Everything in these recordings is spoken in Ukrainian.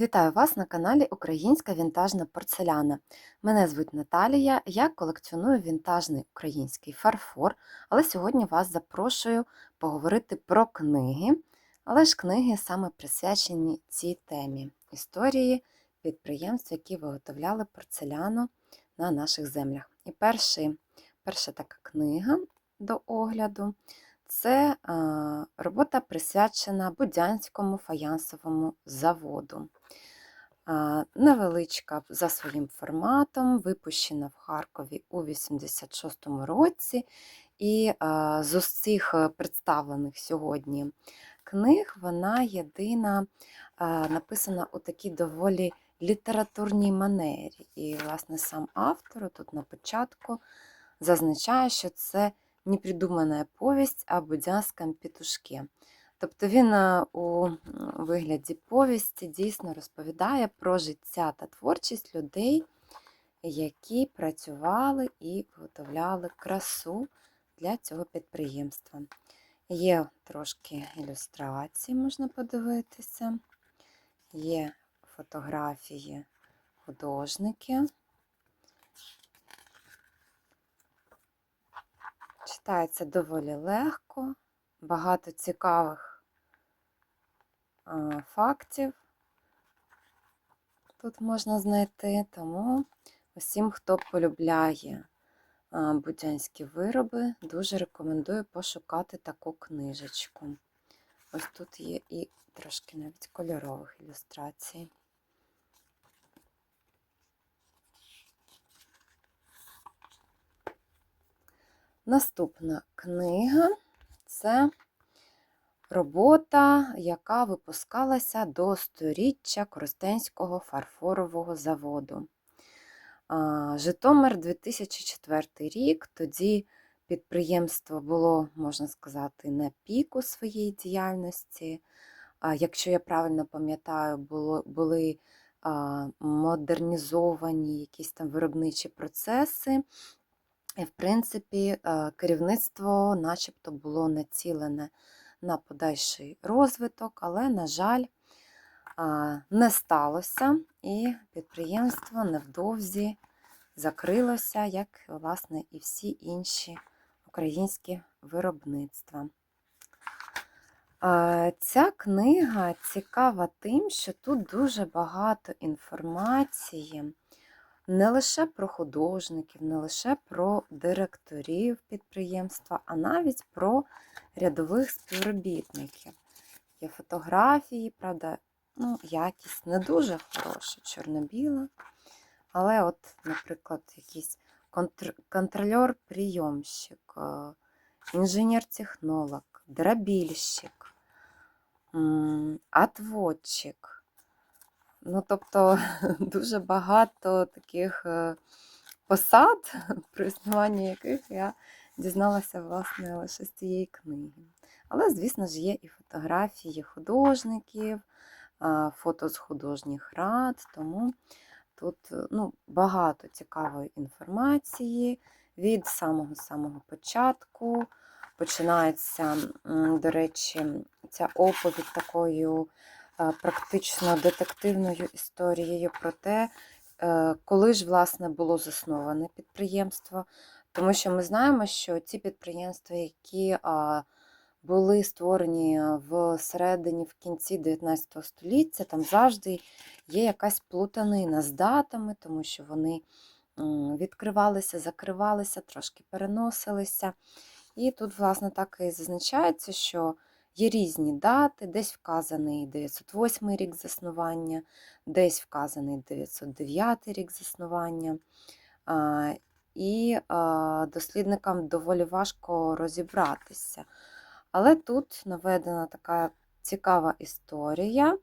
Вітаю вас на каналі Українська вінтажна порцеляна. Мене звуть Наталія, я колекціоную вінтажний український фарфор, але сьогодні вас запрошую поговорити про книги, але ж книги саме присвячені цій темі історії підприємств, які виготовляли порцеляну на наших землях. І перший, перша така книга до огляду це робота присвячена Будянському фаянсовому заводу. Е, Невеличка за своїм форматом, випущена в Харкові у 86-му році. І е, з усіх представлених сьогодні книг вона єдина написана у такій доволі літературній манері. І, власне, сам автор тут на початку зазначає, що це непридумана повість о будянському петушки. Тобто він у вигляді повісті дійсно розповідає про життя та творчість людей, які працювали і виготовляли красу для цього підприємства. Є трошки ілюстрацій, можна подивитися, є фотографії художників. Читається доволі легко, багато цікавих фактів тут можна знайти, тому усім, хто полюбляє будянські вироби, дуже рекомендую пошукати таку книжечку. Ось тут є і трошки навіть кольорових ілюстрацій. Наступна книга це робота, яка випускалася до сторіччя Коростенського фарфорового заводу. Житомир 2004 рік. Тоді підприємство було, можна сказати, на піку своєї діяльності. Якщо я правильно пам'ятаю, були модернізовані якісь там виробничі процеси. І, в принципі, керівництво начебто було націлене на подальший розвиток, але, на жаль, не сталося, і підприємство невдовзі закрилося, як, власне, і всі інші українські виробництва. Ця книга цікава тим, що тут дуже багато інформації не лише про художників, не лише про директорів підприємства, а навіть про рядових співробітників. Є фотографії, правда, ну, якість не дуже хороша, чорно-біла. Але, от, наприклад, якийсь контр... контрольор-прийомщик, е, інженер-технолог, дробільщик, отводчик. Ну, тобто, дуже багато таких е, посад, про існування яких я дізналася, власне, лише з цієї книги. Але, звісно ж, є і фотографії художників, фото з художніх рад, тому тут е, ну, багато цікавої інформації від самого-самого початку. Починається, до речі, ця оповідь такою практично детективною історією про те, е, коли ж власне було засноване підприємство. Тому що ми знаємо, що ці підприємства, які були створені в середині, в кінці 19 століття, там завжди є якась плутанина з датами, тому що вони відкривалися, закривалися, трошки переносилися. І тут, власне, так і зазначається, що Є різні дати, десь вказаний 908 рік заснування, десь вказаний 909 рік заснування. І дослідникам доволі важко розібратися. Але тут наведена така цікава історія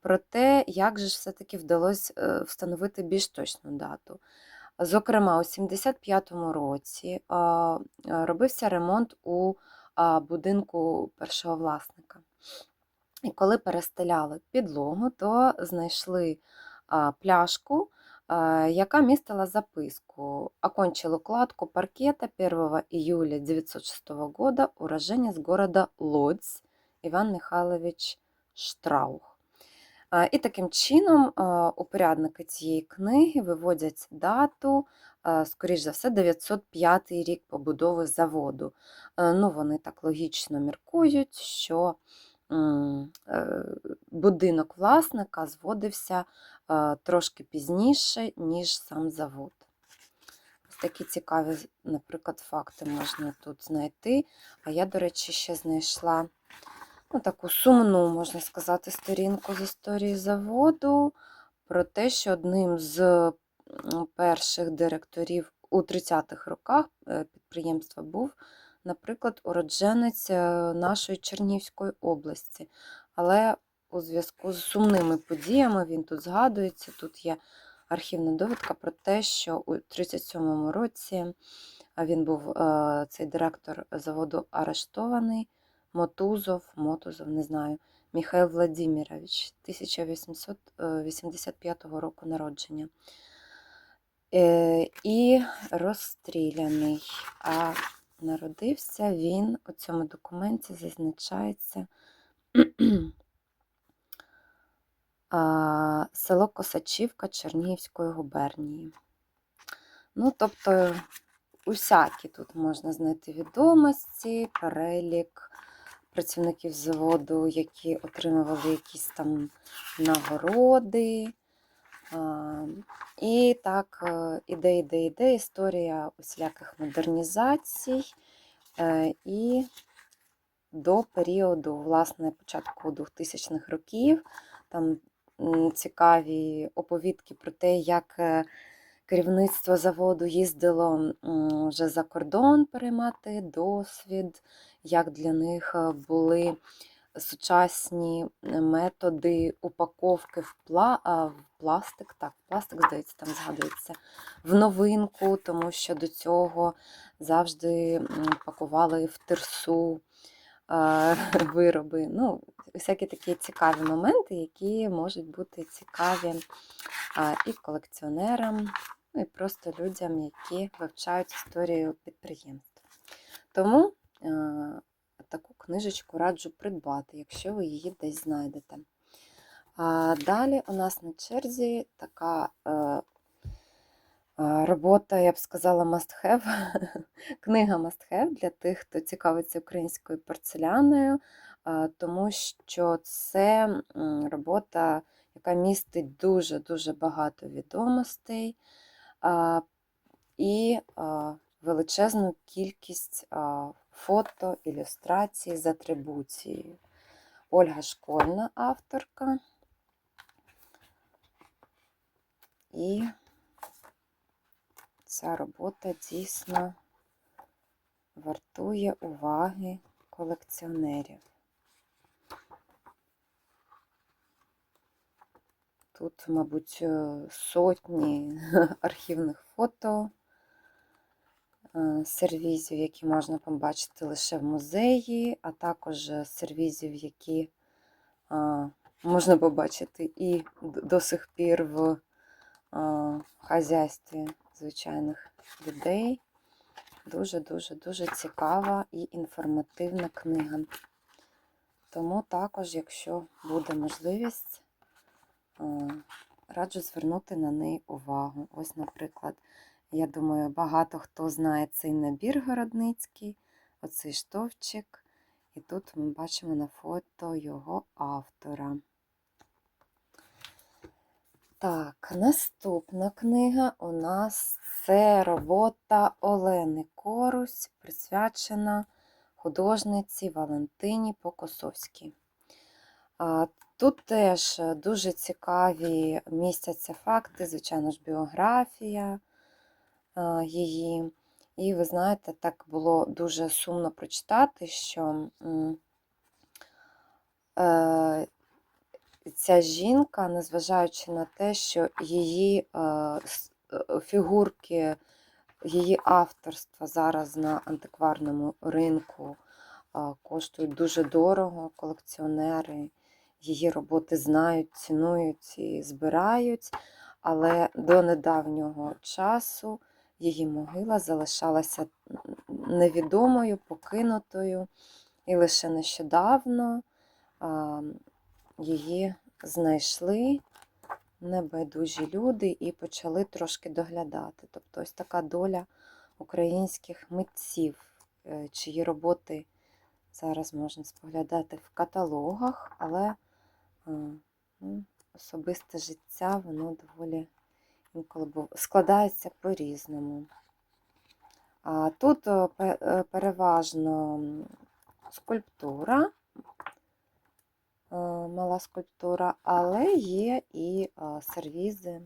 про те, як же все-таки вдалося е, встановити більш точну дату. Зокрема, у 75-му році робився ремонт у будинку першого власника. І коли перестеляли підлогу, то знайшли пляшку, яка містила записку «Окончил укладку паркета 1 июля 1906 года уроженец города Лодзь Иван Михайлович Штраух». І таким чином упорядники цієї книги виводять дату, скоріш за все, 905 рік побудови заводу. Е, Ну, вони так логічно міркують, що е, будинок власника зводився е, трошки пізніше, ніж сам завод. Ось такі цікаві, наприклад, факти можна тут знайти. А я, до речі, ще знайшла ну, таку сумну, можна сказати, сторінку з історії заводу про те, що одним з перших директорів у 30-х роках е, підприємства був, наприклад, уродженець е, нашої Чернігівської області. Але у зв'язку з сумними подіями він тут згадується. Тут є архівна довідка про те, що у 37-му році він був е, цей директор заводу арештований. Мотузов, Мотузов, не знаю, Михайло Владимирович, 1885 року народження. Е, І розстріляний. А народився він у цьому документі зазначається село Косачівка Чернігівської губернії. Ну, тобто, усякі тут можна знайти відомості, перелік працівників заводу, які отримували якісь там нагороди. І так, іде, іде, іде історія усіляких модернізацій. І до періоду, власне, початку 2000-х років. Там цікаві оповідки про те, як е, керівництво заводу їздило вже за кордон переймати досвід, як для них е, були сучасні методи упаковки в, пла... в пластик. Так, пластик, здається, там згадується в новинку, тому що до цього завжди пакували в тирсу е, вироби. Ну, всякі такі цікаві моменти, які можуть бути цікаві і колекціонерам, ну і просто людям, які вивчають історію підприємств. Тому е, таку книжечку раджу придбати, якщо ви її десь знайдете. А далі у нас на черзі така е, е, робота, я б сказала, must have. Книга must have для тих, хто цікавиться українською порцеляною, тому що це робота, яка містить дуже-дуже багато відомостей і величезну кількість фото, ілюстрацій з атрибуцією. Ольга Школьна авторка. І ця робота дійсно вартує уваги колекціонерів. Тут, мабуть, сотні архівних фото, сервізів, які можна побачити лише в музеї, а також сервізів, які е, можна побачити і до сих пір в е, хазяйстві звичайних людей. Дуже-дуже дуже цікава і інформативна книга. Тому також, якщо буде можливість, е, раджу звернути на неї увагу. Ось, наприклад, я думаю, багато хто знає цей набір городницький, оцей штовчик. І тут ми бачимо на фото його автора. Так, наступна книга у нас це робота Олени Корусь, присвячена художниці Валентині Покосовській. Тут теж дуже цікаві містяться факти, звичайно ж, біографія її. І ви знаєте, так було дуже сумно прочитати, що е, ця жінка, незважаючи на те, що її е, е, фігурки, її авторства зараз на антикварному ринку е, коштують дуже дорого, колекціонери її роботи знають, цінують і збирають, але до недавнього часу її могила залишалася невідомою, покинутою, і лише нещодавно її знайшли небайдужі люди і почали трошки доглядати. Тобто ось така доля українських митців, е, чиї роботи зараз можна споглядати в каталогах, але е, ну, особисте життя, воно доволі складається по-різному. А тут е, е, переважно скульптура, е, мала скульптура, але є і сервізи.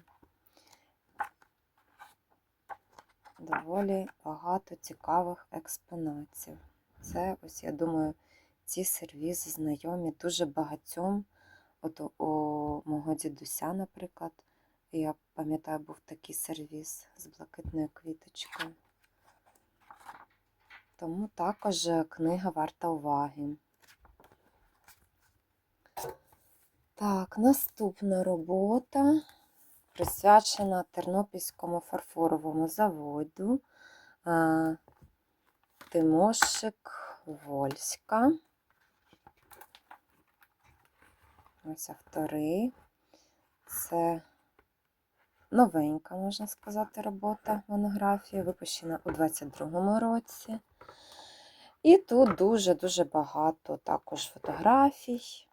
Доволі багато цікавих експонатів. Це, ось, я думаю, ці сервізи знайомі дуже багатьом. От у мого дідуся, наприклад, я пам'ятаю, був такий сервіз з блакитною квіточкою. Тому також е, книга варта уваги. Так, наступна робота присвячена Тернопільському фарфоровому заводу е, Тимошик Вольська. Ось автори. Це новенька, можна сказати, робота монографія, випущена у 22-му році. І тут дуже-дуже багато також фотографій.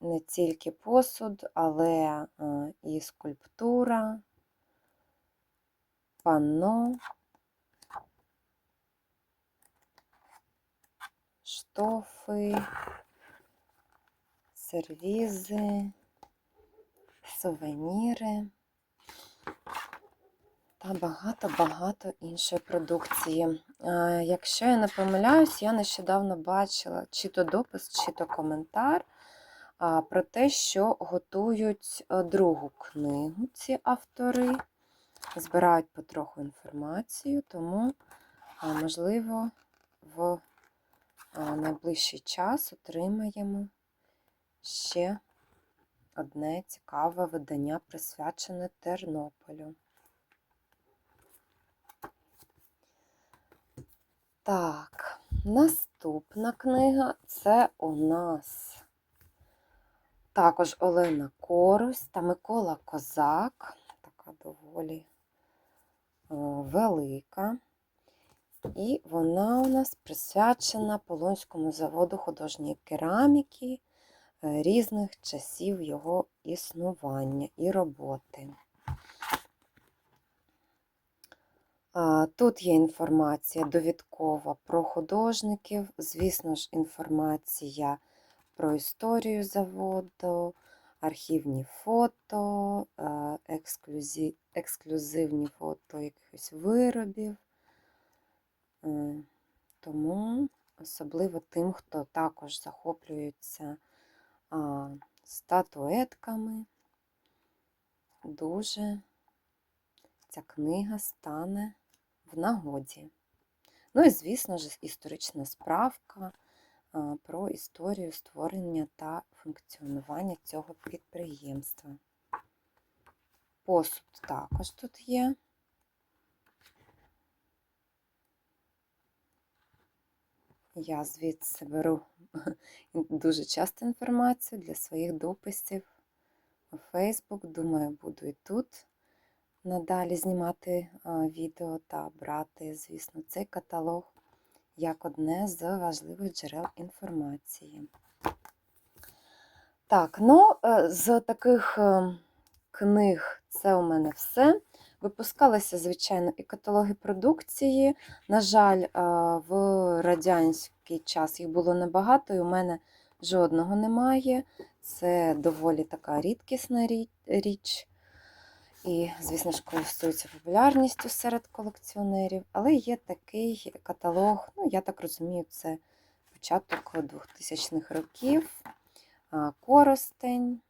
Не тільки посуд, але е, і скульптура, панно, штофи, сервізи, сувеніри та багато-багато іншої продукції. Якщо я не помиляюсь, я нещодавно бачила чи то допис, чи то коментар про те, що готують е, другу книгу ці автори, збирають потроху інформацію, тому, можливо, в найближчий час отримаємо ще одне цікаве видання, присвячене Тернополю. Так, наступна книга це у нас також Олена Корусь та Микола Козак, така доволі е, велика. І вона у нас присвячена Полонському заводу художньої кераміки різних часів його існування і роботи. Тут є інформація довідкова про художників, звісно ж, інформація про історію заводу, архівні фото, е, ексклюзивні фото якихось виробів. Е, Тому особливо тим, хто також захоплюється статуетками, дуже ця книга стане в нагоді. Ну і, звісно ж, історична справка про історію створення та функціонування цього підприємства. Посуд також тут є. Я звідси беру дуже часто інформацію для своїх дописів у Facebook. Думаю, буду і тут надалі знімати відео та брати, звісно, цей каталог як одне з важливих джерел інформації. Так, ну, е, з таких е, книг це у мене все. Випускалися, звичайно, і каталоги продукції. На жаль, в радянський час їх було небагато, і у мене жодного немає. Це доволі така рідкісна річ. І, звісно ж, користується популярністю серед колекціонерів. Але є такий каталог, ну, я так розумію, це початок 2000-х років. Коростень.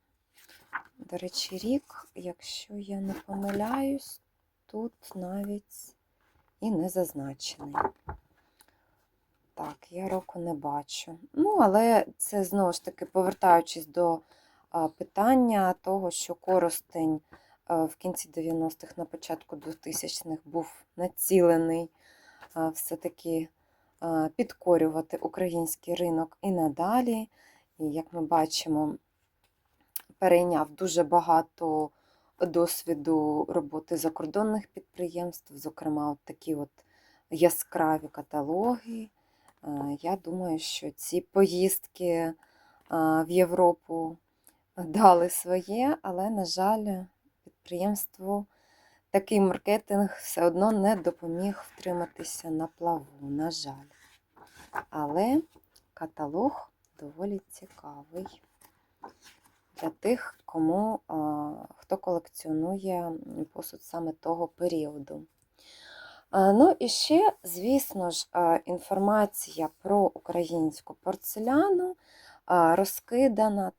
До речі, рік, якщо я не помиляюсь, тут навіть і не зазначений. Так, я року не бачу. Ну, але це знову ж таки, повертаючись до питання того, що Коростень в кінці 90-х, на початку 2000-х був націлений все-таки підкорювати український ринок і надалі. і, як ми бачимо, перейняв дуже багато досвіду роботи закордонних підприємств, зокрема, от такі от яскраві каталоги. Е, Я думаю, що ці поїздки е, в Європу дали своє, але, на жаль, підприємству такий маркетинг все одно не допоміг втриматися на плаву, на жаль. Але каталог доволі цікавий для тих, кому хто колекціонує посуд саме того періоду. Ну і ще, звісно ж, інформація про українську порцеляну розкидана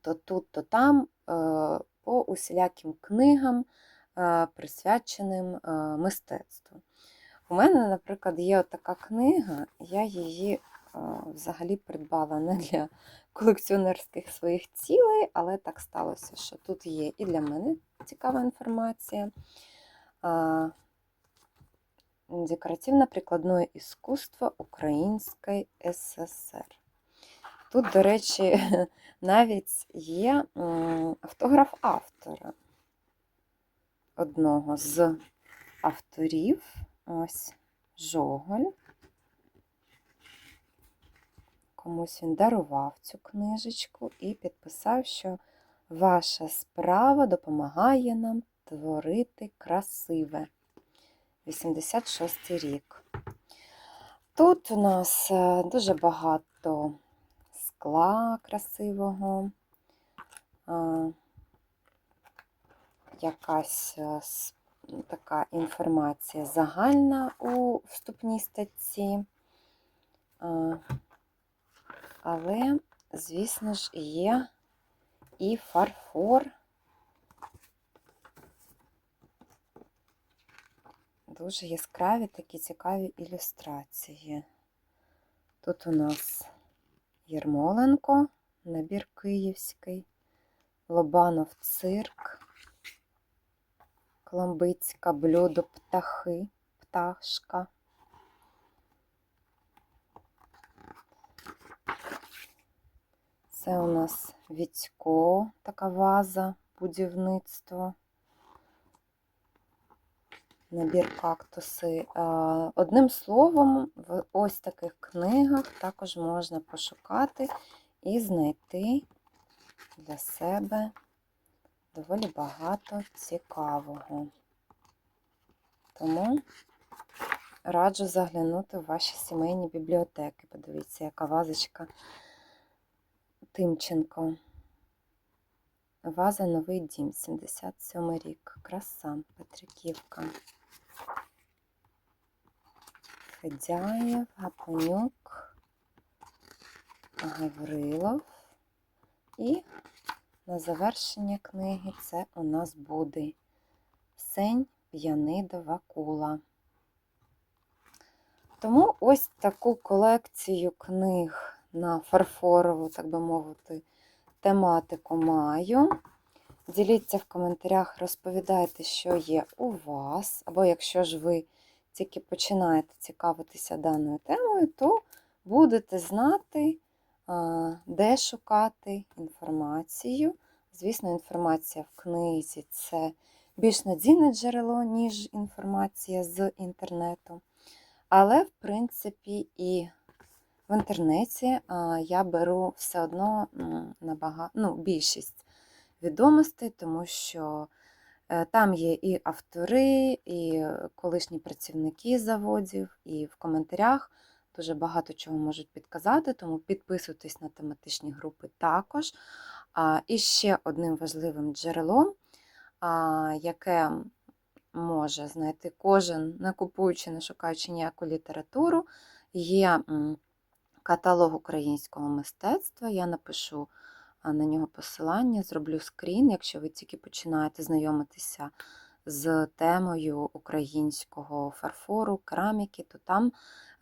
то тут, то там по усіляким книгам, присвяченим мистецтву. У мене, наприклад, є така книга, я її взагалі придбала не для колекціонерських своїх цілей, але так сталося, що тут є і для мене цікава інформація. Е, Декоративно-прикладное искусство Української ССР. Тут, до речі, навіть є автограф автора одного з авторів. Ось Жоголь. Комусь він дарував цю книжечку і підписав, що ваша справа допомагає нам творити красиве. 86 рік. Тут у нас е, дуже багато скла красивого, якась е, така інформація загальна у вступній статті. Але, звісно ж, є і фарфор. Дуже яскраві такі цікаві ілюстрації. Тут у нас Єрмоленко, набір київський, Лобанов цирк, Коломбицька блюдо птахи, пташка. Це у нас Вітько, така ваза, будівництво. Набір кактуси. Одним словом, в ось таких книгах також можна пошукати і знайти для себе доволі багато цікавого. Тому раджу заглянути в ваші сімейні бібліотеки. Подивіться, яка вазочка Тимченко. Ваза Новий дім, 77 рік. Краса, Петриківка. Федяєв, Гапонюк, Гаврилов. І на завершення книги це у нас буде Сень П'янидова кула. Тому ось таку колекцію книг на фарфорову, так би мовити, тематику маю. Діліться в коментарях, розповідайте, що є у вас, або якщо ж ви тільки починаєте цікавитися даною темою, то будете знати, де шукати інформацію. Звісно, інформація в книзі це більш надійне джерело, ніж інформація з інтернету. Але, в принципі, і в інтернеті я беру все одно набагато, ну, більшість відомостей, тому що е, там є і автори, і колишні працівники заводів, і в коментарях дуже багато чого можуть підказати, тому підписуйтесь на тематичні групи також. І ще одним важливим джерелом, яке може знайти кожен, не купуючи, не шукаючи ніяку літературу, є каталог українського мистецтва. Я напишу на нього посилання, зроблю скрін, якщо ви тільки починаєте знайомитися з темою українського фарфору, кераміки, то там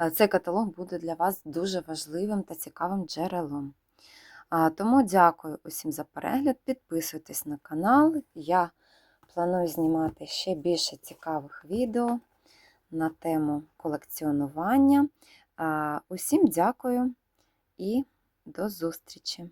е, цей каталог буде для вас дуже важливим та цікавим джерелом. Тому дякую усім за перегляд. Підписуйтесь на канал. Я планую знімати ще більше цікавих відео на тему колекціонування. Усім дякую і до зустрічі!